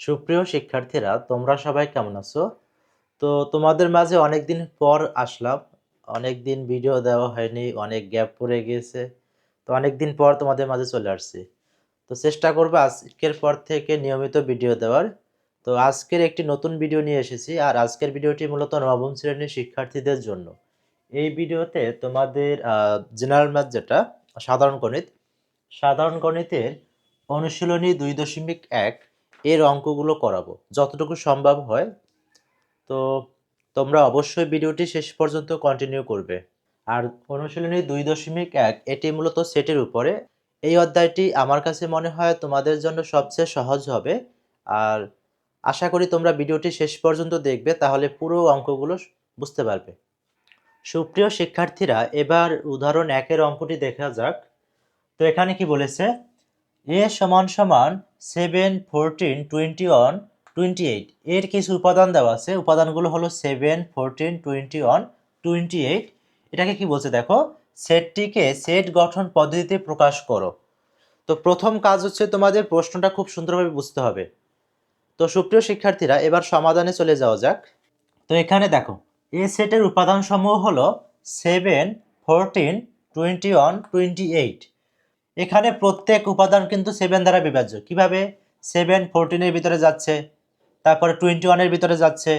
সুপ্রিয় শিক্ষার্থীরা, তোমরা সবাই কেমন আছো? তো তোমাদের মাঝে অনেক দিন পর আসলাম। অনেক দিন ভিডিও দেওয়া হয়নি, অনেক গ্যাপ পড়ে গিয়েছে। তো অনেক দিন পর তোমাদের মাঝে চলে আসছি। তো চেষ্টা করব আজকের পর থেকে নিয়মিত ভিডিও দেওয়ার। তো আজকের একটি নতুন ভিডিও নিয়ে এসেছি, আর আজকের ভিডিওটি মূলত নবম শ্রেণির শিক্ষার্থীদের জন্য। এই ভিডিওতে তোমাদের জেনারেল ম্যাথ যেটা, সাধারণ গণিত। সাধারণ গণিতের অনুশীলনী দুই দশমিক এক এর অঙ্কগুলো করাবো। যতটুকু সম্ভব হয়। তো তোমরা অবশ্যই ভিডিওটি শেষ পর্যন্ত কন্টিনিউ করবে। আর অনুশীলনী দুই দশমিক এক, এটি মূলত সেটের উপরে। এই অধ্যায়টি আমার কাছে মনে হয় তোমাদের জন্য সবচেয়ে সহজ হবে। আর আশা করি তোমরা ভিডিওটি শেষ পর্যন্ত দেখবে, তাহলে পুরো অঙ্কগুলো বুঝতে পারবে। সুপ্রিয় শিক্ষার্থীরা, এবার উদাহরণ একের অঙ্কটি দেখা যাক। তো এখানে কি বলেছে? এ সমান সমান seven fourteen twenty one twenty eight এর কিছু উপাদান দেওয়া আছে। উপাদানগুলো হলো seven fourteen twenty one twenty eight এটাকে কি বলছে দেখো? সেটটিকে সেট গঠন পদ্ধতিতে প্রকাশ করো। তো প্রথম কাজ হচ্ছে তোমাদের প্রশ্নটা খুব সুন্দরভাবে বুঝতে হবে। তো সুপ্রিয় শিক্ষার্থীরা, এবার সমাধানে চলে যাওয়া যাক। তো এখানে দেখো, এ সেটের উপাদান সমূহ হলো seven fourteen twenty one twenty eight এখানে প্রত্যেক উপাদান কিন্তু সেভেন দ্বারা বিভাজ্য। কীভাবে? সেভেন ফোরটিনের ভিতরে যাচ্ছে, তারপরে টোয়েন্টি ওয়ানের ভিতরে যাচ্ছে,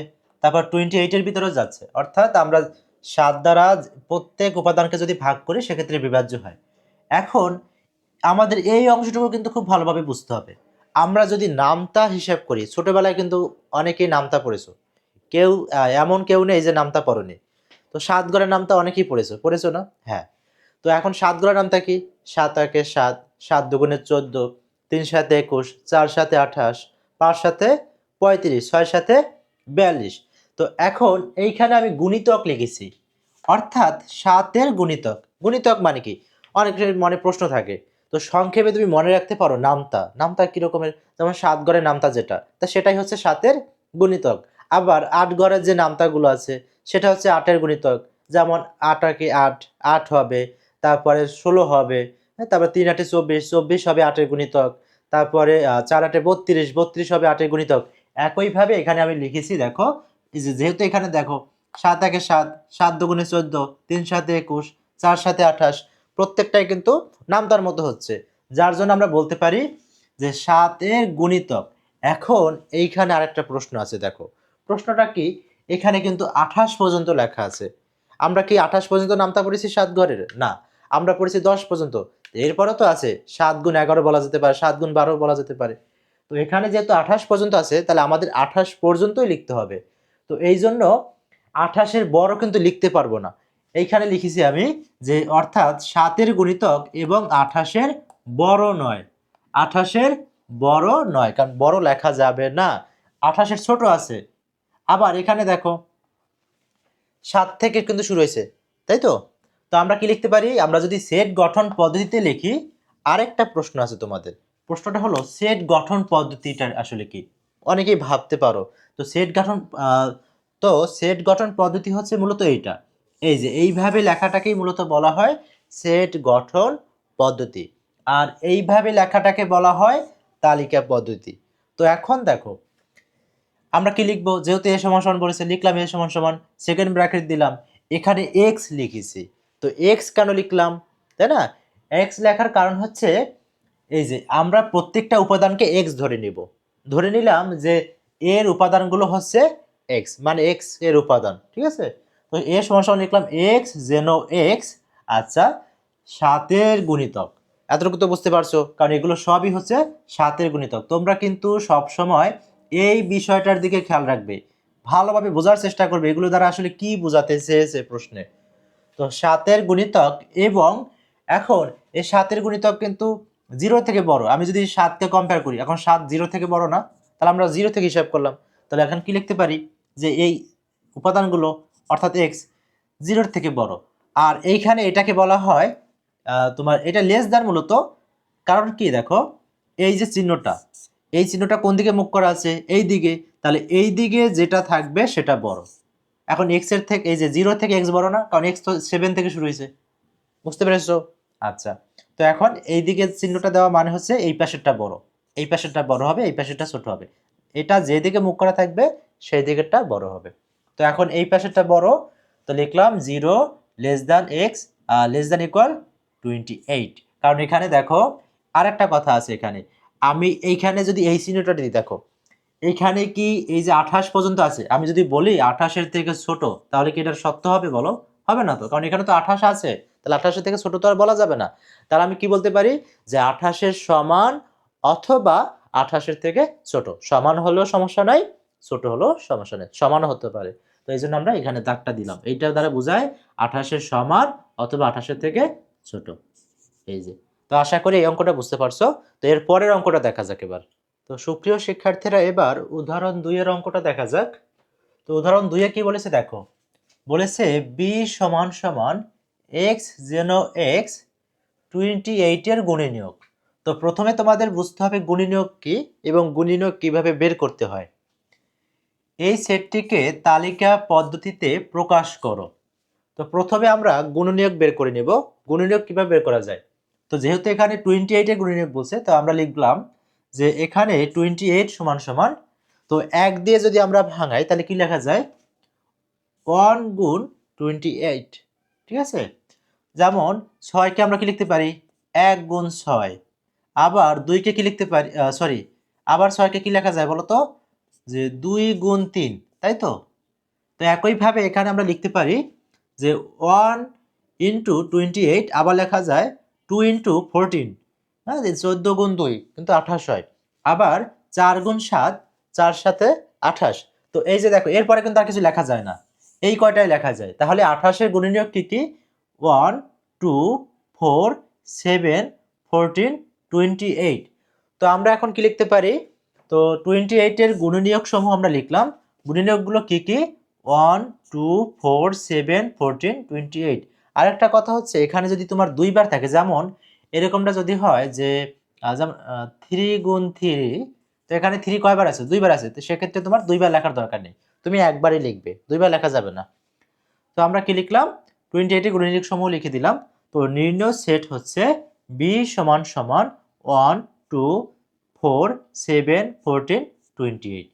তারপর টোয়েন্টি এইটের ভিতরে যাচ্ছে। অর্থাৎ আমরা সাত দ্বারা প্রত্যেক উপাদানকে যদি ভাগ করি, সেক্ষেত্রে বিভাজ্য হয়। এখন আমাদের এই অংশটুকু কিন্তু খুব ভালোভাবে বুঝতে হবে। আমরা যদি নামতা হিসাব করি, ছোটবেলায় কিন্তু অনেকেই নামতা পড়েছো। কেউ এমন কেউ নেই যে নামতা পড়েনি। তো সাত গড়ের নামতা অনেকেই পড়েছো। পড়েছো না? হ্যাঁ। তো এখন সাত গড়ের নামতা কি? সাত একে সাত সাত দুগুণে চোদ্দ, তিন সাথে একুশ, চার সাথে আঠাশ, পাঁচ সাথে পঁয়ত্রিশ, ছয় সাথে বিয়াল্লিশ। তো এখন এইখানে আমি গুণিতক লিখেছি। অর্থাৎ সাতের গুণিতক। গুণিতক মানে কি? অনেকের মনে প্রশ্ন থাকে। তো সংক্ষেপে তুমি মনে রাখতে পারো নামতা নামতা কি রকমের যেমন সাত গড়ের নামতা যেটা। তা সেটাই হচ্ছে সাতের গুণিতক। আবার আট গড়ের যে নামতাগুলো আছে, সেটা হচ্ছে আটের গুণিতক। যেমন আট আটে আট আট হবে তারপরে ষোলো হবে হ্যাঁ তারপরে তিন আটে চব্বিশ চব্বিশ হবে আটের গুণিতক, তারপরে চার আটে বত্রিশ বত্রিশ হবে আটের গুণিতক। একইভাবে এখানে আমি লিখেছি, দেখো যেহেতু এখানে দেখো, সাত একে সাত সাত দুগুণে চোদ্দ, তিন সাথে একুশ, চার সাথে আঠাশ, প্রত্যেকটাই কিন্তু নামতার মতো হচ্ছে। যার জন্য আমরা বলতে পারি যে সাতের গুণিতক। এখন এইখানে আরেকটা প্রশ্ন আছে, দেখো। প্রশ্নটা কি? এখানে কিন্তু আঠাশ পর্যন্ত লেখা আছে। আমরা কি আঠাশ পর্যন্ত নামতা পড়েছি সাত ঘরের? না। আমরা পড়েছি দশ পর্যন্ত। এরপরও তো আছে, সাত গুণ এগারো বলা যেতে পারে, সাত গুণ বারো বলা যেতে পারে। তো এখানে যেহেতু আঠাশ পর্যন্ত আছে, তাহলে আমাদের আঠাশ পর্যন্তই লিখতে হবে। তো এই জন্য আঠাশের বড় কিন্তু লিখতে পারব না। এইখানে লিখেছি আমি যে, অর্থাৎ সাতের গুণিতক এবং আঠাশের বড় নয়। আঠাশের বড় নয়, কারণ বড় লেখা যাবে না। আঠাশের ছোট আছে। আবার এখানে দেখো, সাত থেকে কিন্তু শুরু হয়েছে, তাই তো? তো আমরা কি লিখতে পারি? আমরা যদি সেট গঠন পদ্ধতিতে লিখি, আরেকটা প্রশ্ন আছে তোমাদের। প্রশ্নটা হলো সেট গঠন পদ্ধতিটা আসলে কি? অনেকেই ভাবতে পারো। তো সেট গঠন তো সেট গঠন পদ্ধতি হচ্ছে মূলত এইটা। এই যে, এইভাবে লেখাটাকেই মূলত বলা হয় সেট গঠন পদ্ধতি। আর এইভাবে লেখাটাকে বলা হয় তালিকা পদ্ধতি। তো এখন দেখো, আমরা কি লিখব? যেহেতু এ সমান সমান বলেছে, লিখলাম এ সমান সমান সেকেন্ড ব্র্যাকেট দিলাম। এখানে এক্স লিখেছি। তো এক্স কেন লিখলাম? তাই না? এক্স লেখার কারণ হচ্ছে এই যে আমরা প্রত্যেকটা উপাদানকে এক্স ধরে নিব। ধরে নিলাম যে এর উপাদানগুলো হচ্ছে এক্স মানে এক্সের উপাদান, ঠিক আছে? তো এ সমান লিখলাম এক্স জেনো এক্স আচ্ছা সাতের গুণিতক। এতটুকু তো বুঝতে পারছ, কারণ এগুলো সবই হচ্ছে সাতের গুণিতক। তোমরা কিন্তু সব সময় এই বিষয়টার দিকে খেয়াল রাখবে। ভালোভাবে বোঝার চেষ্টা করবে, এগুলো দ্বারা আসলে কি বোঝাতে চেয়েছে প্রশ্নে। তো সাতের গুণিতক এবং এখন এই সাতের গুণিতক কিন্তু জিরো থেকে বড়। আমি যদি সাতকে কম্পেয়ার করি, এখন সাত জিরো থেকে বড় না, তাহলে আমরা জিরো থেকে হিসাব করলাম। তাহলে এখন কি লিখতে পারি? যে এই উপাদানগুলো, অর্থাৎ এক্স জিরোর থেকে বড়। আর এইখানে এটাকে বলা হয় তোমার এটা লেস দ্যান মূলত, কারণ কি দেখো? এই যে চিহ্নটা, এই চিহ্নটা কোন দিকে মুখ করা আছে? এই দিকে। তাহলে এই দিকে যেটা থাকবে সেটা বড়। এখন এক্সের থেকে, এই যে জিরো থেকে এক্স বড় না, কারণ এক্স তো সেভেন থেকে শুরু হয়েছে। বুঝতে পেরেছ? আচ্ছা। তো এখন এই দিকে চিহ্নটা দেওয়া মানে হচ্ছে এই পাশেরটা বড়। এই পাশেরটা বড় হবে, এই পাশেরটা ছোট হবে। এটা যেদিকে মুখ করা থাকবে সেই দিকেরটা বড় হবে। তো এখন এই পাশেরটা বড়, তো লিখলাম zero less than x less than equal twenty eight কারণ এখানে দেখো আর একটা কথা আছে এখানে। আমি এইখানে যদি এই চিহ্নটা দিই দেখো এইখানে কি এই যে আঠাশ পর্যন্ত আছে? আমি যদি বলি আঠাশের থেকে ছোট, তাহলে কি এটার সত্য হবে বলো? হবে না তো? কারণ এখানে তো আঠাশ আছে। তাহলে আঠাশের থেকে ছোট তো আর বলা যাবে না। তাহলে আমি কি বলতে পারি? যে আঠাশের সমান অথবা আঠাশের থেকে ছোট। সমান হলেও সমস্যা নাই, ছোট হলেও সমস্যা নেই। সমান হতে পারে। তো এই জন্য আমরা এখানে দাগটা দিলাম। এইটার দ্বারা বোঝায় আঠাশের সমান অথবা আঠাশের থেকে ছোট। এই যে। তো আশা করি এই অঙ্কটা বুঝতে পারছ। তো এর পরের অঙ্কটা দেখা যাক এবার। তো সুপ্রিয় শিক্ষার্থীরা, এবার উদাহরণ দুইয়ের অঙ্কটা দেখা যাক। তো উদাহরণ দুইয়ে কি বলেছে দেখো? বলেছে বি সমান সমান এক্স যেন এক্স টোয়েন্টি এইটের গুণিনিয়োগ তো প্রথমে তোমাদের বুঝতে হবে গুণিনিয়োগ কি এবং গুণিনিয়োগ কীভাবে বের করতে হয়। এই সেটটিকে তালিকা পদ্ধতিতে প্রকাশ করো। তো প্রথমে আমরা গুণনীয়ক বের করে নেব। গুণনীয়ক কীভাবে বের করা যায়? তো যেহেতু এখানে টোয়েন্টি এইটের গুণনীয়ক বলছে, তো আমরা লিখলাম যে এখানে টোয়েন্টি এইট সমান সমান, তো এক দিয়ে যদি আমরা ভাঙাই, তাহলে কি লেখা যায়? ওয়ান গুণ টোয়েন্টি এইট ঠিক আছে? যেমন ছয়কে আমরা কি লিখতে পারি? এক গুণ ছয়। আবার দুইকে কি লিখতে পারি? সরি আবার ছয়কে কি লেখা যায় বলতো? যে দুই গুণ তিন, তাই তো? তো একইভাবে এখানে আমরা লিখতে পারি যে ওয়ান ইন্টু টোয়েন্টি এইট আবার লেখা যায় টু ইন্টু ফোরটিন হ্যাঁ চোদ্দ গুণ দুই, কিন্তু আঠাশ হয়। আবার চার গুণ সাত, চার সাথে আঠাশ। তো এই যে দেখো, এরপরে কিন্তু আর কিছু লেখা যায় না। এই কয়টাই লেখা যায়? তাহলে আঠাশের গুণনীয়ক কী কী? One, two, four, seven, fourteen, twenty eight. তো আমরা এখন কি লিখতে পারি? তো টোয়েন্টি এইটের গুণনীয়ক সমূহ আমরা লিখলাম। গুণনীয়কগুলো কী কী? One, two, four, seven, fourteen, twenty eight. আরেকটা কথা হচ্ছে, এখানে যদি তোমার দুইবার থাকে, যেমন এরকমটা যদি হয় যে যেমন থ্রি গুণ থ্রি তো এখানে থ্রি কয়বার আছে? দুইবার আছে। তো সেক্ষেত্রে তোমার দুইবার লেখার দরকার নেই। তুমি একবারই লিখবে। দুইবার লেখা যাবে না। তো আমরা কি লিখলাম? টোয়েন্টি এইটে গুণনীয়ক সমূহ লিখে দিলাম। তো নির্ণয় সেট হচ্ছে বি সমান সমান one two four seven fourteen twenty eight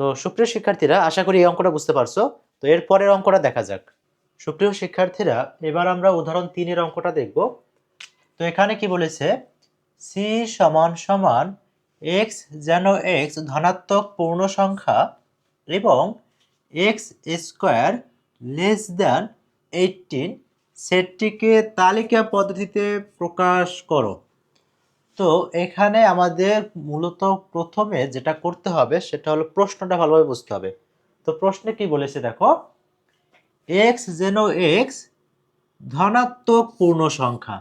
তো সুপ্রিয় শিক্ষার্থীরা, আশা করি এই অঙ্কটা বুঝতে পারছ। তো এর পরের অঙ্কটা দেখা যাক। সুপ্রিয় শিক্ষার্থীরা, এবার আমরা উদাহরণ তিনের অঙ্কটা দেখব। তো এখানে কি বলেছে? সি সমান সমান এক্স যেন এক্স ধনাত্মক পূর্ণ সংখ্যা এবং x square less than eighteen সেটটিকে তালিকা পদ্ধতিতে প্রকাশ করো। তো এখানে আমাদের মূলত প্রথমে যেটা করতে হবে সেটা হলো প্রশ্নটা ভালোভাবে বুঝতে হবে। তো প্রশ্নে কি বলেছে দেখো? এক্স যেন এক্স ধনাত্মক পূর্ণ সংখ্যা।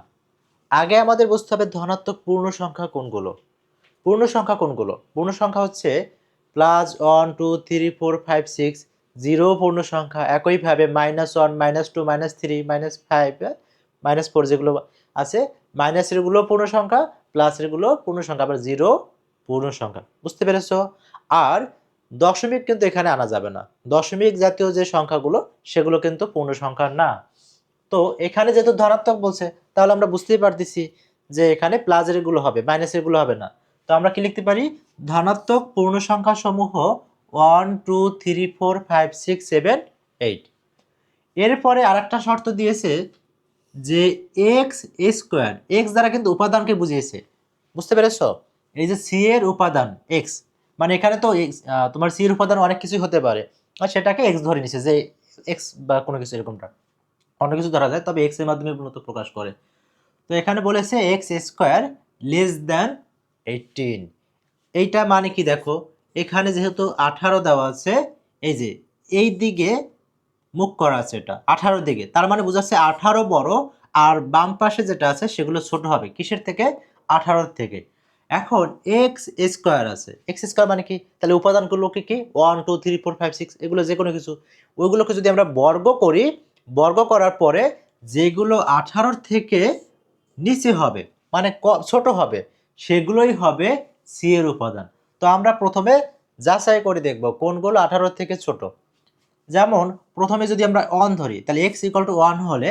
আগে আমাদের বুঝতে হবে ধনাত্মক পূর্ণ সংখ্যা কোনগুলো? পূর্ণ সংখ্যা কোনগুলো? পূর্ণ সংখ্যা হচ্ছে plus one two three four five six zero পূর্ণ সংখ্যা। একইভাবে minus one minus two minus three minus five minus four যেগুলো আছে মাইনাসেরগুলো পূর্ণ সংখ্যা প্লাসেরগুলো পূর্ণ সংখ্যা, আবার জিরো পূর্ণ সংখ্যা। বুঝতে পেরেছ? আর দশমিক কিন্তু এখানে আনা যাবে না। দশমিক জাতীয় যে সংখ্যাগুলো, সেগুলো কিন্তু পূর্ণ সংখ্যা না। তো এখানে যেহেতু ধনাত্মক বলছে, তাহলে আমরা বুঝতেই পারতেছি যে এখানে প্লাসেরগুলো হবে মাইনাসেরগুলো হবে না। তো আমরা কি লিখতে পারি? ধনাত্মক পূর্ণ সংখ্যা সমূহ one two three four five six seven eight এরপরে আরেকটা শর্ত দিয়েছে যে এক্স স্কোয়ার এক্স দ্বারা কিন্তু উপাদানকে বুঝিয়েছে। বুঝতে পেরেছ? এই যে সি এর উপাদান এক্স মানে এখানে তো তোমার সি এর উপাদান অনেক কিছুই হতে পারে। আর সেটাকে এক্স ধরে নিছে যে এক্স বা কোনো কিছু এরকমটা। অন্য কিছু ধরা যায়, তবে এক্সের মাধ্যমে মূলত প্রকাশ করে। তো এখানে বলেছে x square less than eighteen এইটা মানে কি দেখো? এখানে যেহেতু আঠারো দেওয়া আছে, এই যে, এই দিকে মুখ করা আছে এটা, আঠারো দিকে। তার মানে বোঝাচ্ছে আঠারো বড়, আর বাম পাশে যেটা আছে সেগুলো ছোট হবে। কিসের থেকে? আঠারোর থেকে। এখন এক্স স্কোয়ার আছে। এক্স স্কোয়ার মানে কি? তাহলে উপাদানগুলো কি? কি one two three four five six এগুলো যে কোনো কিছু। ওইগুলোকে যদি আমরা বর্গ করি বর্গ করার পরে যেগুলো আঠারোর থেকে নিচে হবে মানে ছোট হবে, সেগুলোই হবে সি এর উপাদান। তো আমরা প্রথমে যাচাই করে দেখব কোনগুলো আঠারোর থেকে ছোট। যেমন, প্রথমে যদি আমরা ওয়ান ধরি, তাহলে এক্স ইকাল টু ওয়ান হলে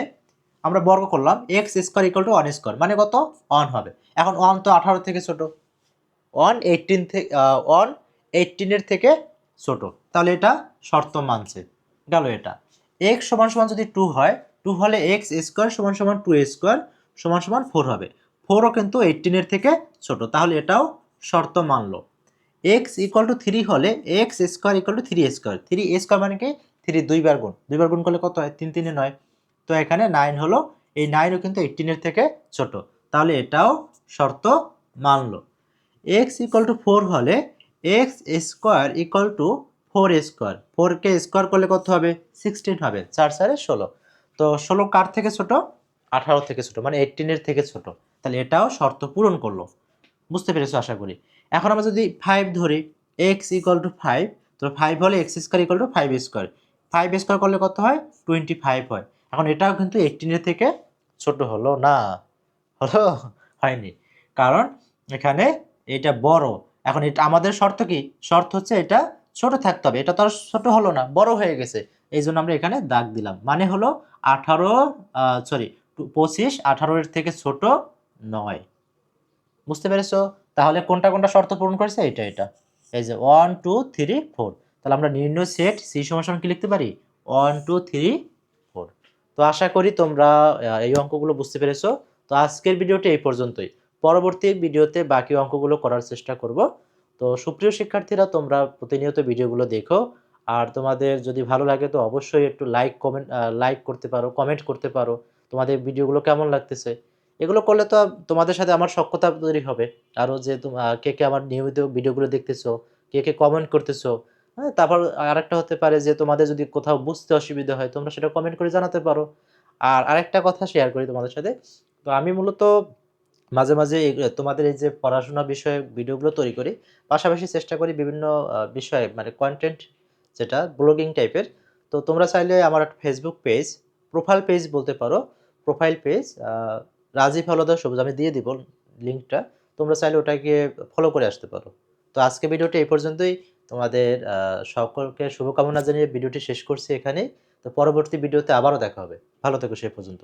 আমরা বর্গ করলাম x square equal to one square মানে কত? ওয়ান হবে। এখন ওয়ান তো আঠারো থেকে ছোট। ওয়ান এইটিন থেকে ওয়ান এইটিনের থেকে ছোট। তাহলে এটা শর্ত মানছে। গেল এটা। এক্স সমান সমান যদি টু হয় টু হলে এক্স স্কোয়ার সমান সমান টু স্কোয়ার সমান সমান ফোর হবে। ফোরও কিন্তু এইটিনের থেকে ছোট, তাহলে এটাও শর্ত মানলো। এক্স ইকুয়াল টু থ্রি হলে x square equal to three square three square মানে কি? থ্রি দুইবার গুণ। দুইবার গুণ করলে কত হয়? তিন, তিনে নয়। তো এখানে নাইন হলো, এই নাইনও কিন্তু এইটিনের থেকে ছোট। তাহলে এটাও শর্ত মানলো। এক্স ইকুয়াল টু ফোর হলে x square equal to four square. ফোরকে স্কোয়ার করলে কত হবে? সিক্সটিন হবে। চার, চারে ষোলো। তো ষোলো কার থেকে ছোট? আঠারো থেকে ছোট মানে এইটিনের থেকে ছোট। তাহলে এটাও শর্ত পূরণ করল। বুঝতে পেরেছ আশা করি? এখন আমরা যদি ফাইভ ধরি এক্স ইকুয়াল টু ফাইভ তো ফাইভ হলে x square equal to five square five square করলে কত হয়? টোয়েন্টি ফাইভ হয়। এখন এটাও কিন্তু এইটিনের থেকে ছোট হলো না। হলো? হয়নি। কারণ এখানে এটা বড়। এখন এটা আমাদের শর্ত কি? শর্ত হচ্ছে এটা ছোট থাকতে হবে, এটা তো আর ছোট হলো না, বড় হয়ে গেছে। এই জন্য আমরা এখানে দাগ দিলাম। মানে হলো আঠারো সরি পঁচিশ, আঠারোর থেকে ছোট নয়। বুঝতে পেরেছ? তাহলে কোনটা কোনটা শর্ত পূরণ করেছে? এটা এটা। এই যে ওয়ান টু থ্রি ফোর তাহলে আমরা নির্ণয় সেট সি সমান কি লিখতে পারি? ওয়ান টু থ্রি ফোর তো আশা করি তোমরা এই অঙ্কগুলো বুঝতে পেরেছ। তো আজকের ভিডিওটি এই পর্যন্তই। পরবর্তী ভিডিওতে বাকি অঙ্কগুলো করার চেষ্টা করব। তো সুপ্রিয় শিক্ষার্থীরা, তোমরা প্রতিনিয়ত ভিডিওগুলো দেখো। আর তোমাদের যদি ভালো লাগে তো অবশ্যই একটু লাইক কমেন্ট লাইক করতে পারো কমেন্ট করতে পারো। তোমাদের ভিডিওগুলো কেমন লাগতেছে? এগুলো করলে তো তোমাদের সাথে আমার সক্ষতা তৈরি হবে। আরও যে কে কে আমার নিয়মিত ভিডিওগুলো দেখতেছো, কে কে কমেন্ট করতেছো হ্যাঁ তারপর আরেকটা হতে পারে যে তোমাদের যদি কোথাও বুঝতে অসুবিধা হয়, তোমরা সেটা কমেন্ট করে জানাতে পারো। আর আরেকটা কথা শেয়ার করি তোমাদের সাথে। তো আমি মূলত মাঝে মাঝে তোমাদের এই যে পড়াশোনা বিষয়ে ভিডিওগুলো তৈরি করি, পাশাপাশি চেষ্টা করি বিভিন্ন বিষয়ে মানে কন্টেন্ট যেটা ব্লগিং টাইপের তো তোমরা চাইলে আমার একটা ফেসবুক পেজ প্রোফাইল পেজ বলতে পারো। প্রোফাইল পেজ রাজীব হলদার সবুজ, আমি দিয়ে দিব লিঙ্কটা তোমরা চাইলে ওটাকে ফলো করে আসতে পারো। তো আজকে ভিডিওটি এই পর্যন্তই। তোমাদের সকলকে শুভকামনা জানিয়ে ভিডিওটি শেষ করছি এখানেই। তো পরবর্তী ভিডিওতে আবারও দেখা হবে। ভালো থেকো সে পর্যন্ত।